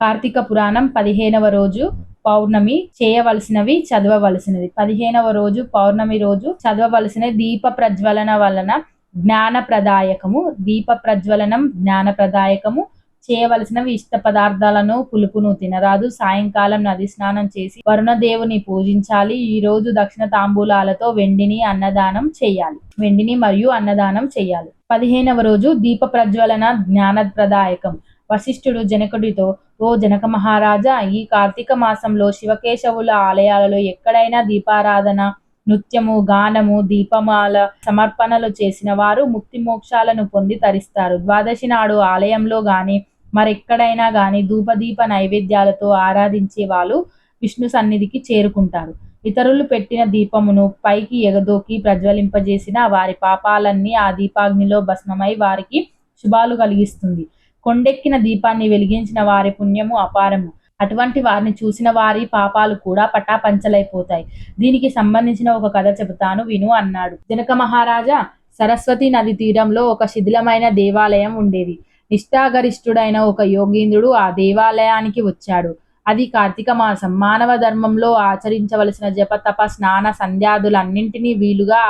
కార్తీక పురాణం పదిహేనవ రోజు పౌర్ణమి చేయవలసినవి చదవవలసినది పదిహేనవ రోజు పౌర్ణమి రోజు చదవవలసిన దీప ప్రజ్వలన వలన జ్ఞాన ప్రదాయకము దీప ప్రజ్వలనం జ్ఞాన ప్రదాయకము చేయవలసినవి ఇష్ట పదార్థాలను పులుపును తినరాదు. సాయంకాలం నది స్నానం చేసి వరుణదేవుని పూజించాలి. ఈ రోజు దక్షిణ తాంబూలాలతో వెండిని అన్నదానం చేయాలి. వెండిని మరియు అన్నదానం చేయాలి. పదిహేనవ రోజు దీప ప్రజ్వలన జ్ఞాన ప్రదాయకం వశిష్ఠుడు జనకుడితో ఓ జనక మహారాజా ఈ కార్తీక మాసంలో శివకేశవుల ఆలయాలలో ఎక్కడైనా దీపారాధన నృత్యము గానము దీపమాల సమర్పణలు చేసిన వారు ముక్తి మోక్షాలను పొంది తరిస్తారు. ద్వాదశి నాడు ఆలయంలో గాని మరెక్కడైనా గాని ధూపదీప నైవేద్యాలతో ఆరాధించే వాళ్ళు విష్ణు సన్నిధికి చేరుకుంటారు. ఇతరులు పెట్టిన దీపమును పైకి ఎగదోకి ప్రజ్వలింపజేసిన వారి పాపాలన్నీ ఆ దీపాగ్నిలో భస్మమై వారికి శుభాలు కలిగిస్తుంది. కొండెక్కిన దీపాన్ని వెలిగించిన వారి పుణ్యము అపారము. అటువంటి వారిని చూసిన వారి పాపాలు కూడా పటాపంచలైపోతాయి. దీనికి సంబంధించిన ఒక కథ చెబుతాను విను అన్నాడు. జనక మహారాజా సరస్వతి నది తీరంలో ఒక శిథిలమైన దేవాలయం ఉండేది. నిష్ఠాగరిష్ఠుడైన ఒక యోగీంద్రుడు ఆ దేవాలయానికి వచ్చాడు. అది కార్తీక మాసం. మానవ ధర్మంలో ఆచరించవలసిన జప తప స్నాన సంధ్యాదులన్నింటినీ వీలుగా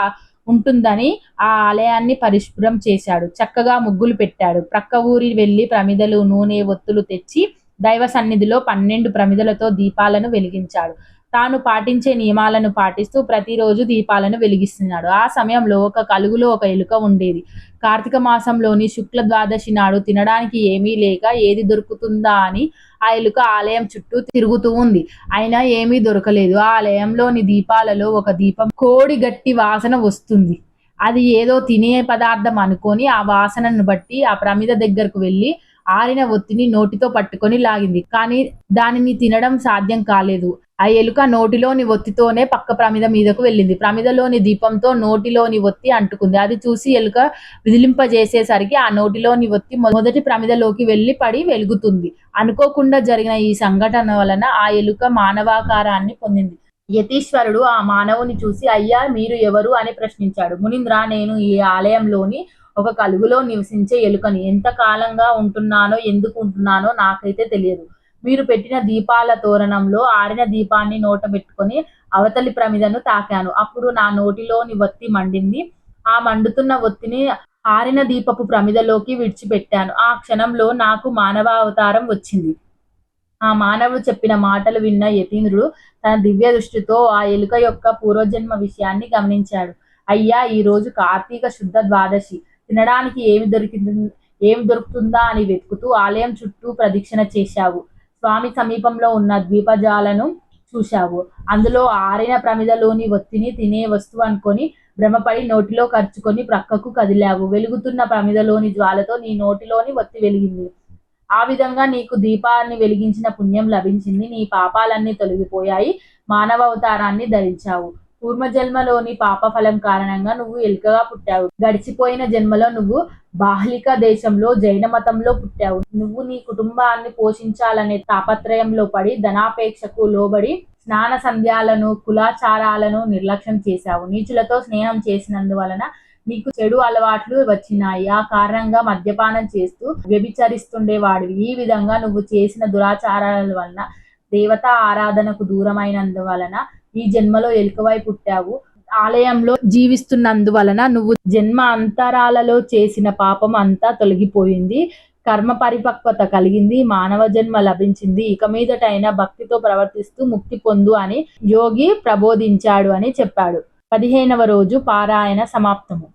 ఉంటుందని ఆ ఆలయాన్ని పరిశుభ్రం చేశాడు. చక్కగా ముగ్గులు పెట్టాడు. ప్రక్క ఊరి వెళ్ళి ప్రమిదలు నూనె ఒత్తులు తెచ్చి దైవ సన్నిధిలో పన్నెండు ప్రమిదలతో దీపాలను వెలిగించాడు. తాను పాటించే నియమాలను పాటిస్తూ ప్రతిరోజు దీపాలను వెలిగిస్తున్నాడు. ఆ సమయంలో ఒక కలుగులో ఒక ఎలుక ఉండేది. కార్తీక మాసంలోని శుక్ల ద్వాదశి నాడు తినడానికి ఏమీ లేక ఏది దొరుకుతుందా అని ఆ ఎలుక ఆలయం చుట్టూ తిరుగుతూ ఉంది. అయినా ఏమీ దొరకలేదు. ఆ ఆలయంలోని దీపాలలో ఒక దీపం కోడి గట్టి వాసన వస్తుంది. అది ఏదో తినే పదార్థం అనుకొని ఆ వాసనను బట్టి ఆ ప్రమిద దగ్గరకు వెళ్ళి ఆరిన ఒత్తిని నోటితో పట్టుకొని లాగింది. కానీ దానిని తినడం సాధ్యం కాలేదు. ఆ ఎలుక నోటిలోని ఒత్తితోనే పక్క ప్రమిద మీదకు వెళ్ళింది. ప్రమిదలోని దీపంతో నోటిలోని ఒత్తి అంటుకుంది. అది చూసి ఎలుక విదిలింపజేసేసరికి ఆ నోటిలోని ఒత్తి మొదటి ప్రమిదలోకి వెళ్ళి పడి వెలుగుతుంది. అనుకోకుండా జరిగిన ఈ సంఘటన వలన ఆ ఎలుక మానవాకారాన్ని పొందింది. యతీశ్వరుడు ఆ మానవుని చూసి అయ్యా మీరు ఎవరు? అని ప్రశ్నించాడు. మునింద్ర నేను ఈ ఆలయంలోని ఒక కలుగులో నివసించే ఎలుకని ఎంత కాలంగా ఉంటున్నానో ఎందుకు ఉంటున్నానో నాకైతే తెలియదు. మీరు పెట్టిన దీపాల తోరణంలో ఆరిన దీపాన్ని నోట పెట్టుకొని అవతలి ప్రమిదను తాకాను. అప్పుడు నా నోటిలోని ఒత్తి మండింది. ఆ మండుతున్న ఒత్తిని ఆరిన దీపపు ప్రమిదలోకి విడిచిపెట్టాను. ఆ క్షణంలో నాకు మానవ అవతారం వచ్చింది. ఆ మానవుడు చెప్పిన మాటలు విన్న యతీంద్రుడు తన దివ్య దృష్టితో ఆ ఎలుక యొక్క పూర్వజన్మ విషయాన్ని గమనించాడు. అయ్యా ఈ రోజు కార్తీక శుద్ధ ద్వాదశి. తినడానికి ఏమి దొరికింది ఏమి దొరుకుతుందా అని వెతుకుతూ ఆలయం చుట్టూ ప్రదక్షిణ చేశావు. స్వామి సమీపంలో ఉన్న ద్వీపజాలను చూశావు. అందులో ఆరిన ప్రమిదలోని ఒత్తిని తినే వస్తువు అనుకొని భ్రమపడి నోటిలో ఖర్చుకొని ప్రక్కకు కదిలావు. వెలుగుతున్న ప్రమిదలోని జ్వాలతో నీ నోటిలోని ఒత్తి వెలిగింది. ఆ విధంగా నీకు దీపాన్ని వెలిగించిన పుణ్యం లభించింది. నీ పాపాలన్నీ తొలగిపోయాయి. మానవ అవతారాన్ని ధరించావు. పూర్వజన్మలోని పాప ఫలం కారణంగా నువ్వు ఎలుకగా పుట్టావు. గడిచిపోయిన జన్మలో నువ్వు బాహ్లిక దేశంలో జైన మతంలో పుట్టావు. నువ్వు నీ కుటుంబాన్ని పోషించాలనే తాపత్రయంలో పడి ధనాపేక్షకు లోబడి స్నాన సంధ్యాలను కులాచారాలను నిర్లక్ష్యం చేశావు. నీచులతో స్నేహం చేసినందువలన నీకు చెడు అలవాట్లు వచ్చినాయి. ఆ కారణంగా మద్యపానం చేస్తూ వ్యభిచరిస్తుండేవాడివి. ఈ విధంగా నువ్వు చేసిన దురాచారాల వలన దేవతా ఆరాధనకు దూరమైనందువలన ఈ జన్మలో ఎలుకవై పుట్టావు. ఆలయంలో జీవిస్తున్నందువలన నువ్వు జన్మ అంతరాలలో చేసిన పాపం అంతా తొలగిపోయింది. కర్మ పరిపక్వత కలిగింది. మానవ జన్మ లభించింది. ఇక మీదటైన భక్తితో ప్రవర్తిస్తూ ముక్తి పొందు అని యోగి ప్రబోధించాడు అని చెప్పాడు. పదిహేనవ రోజు పారాయణ సమాప్తము.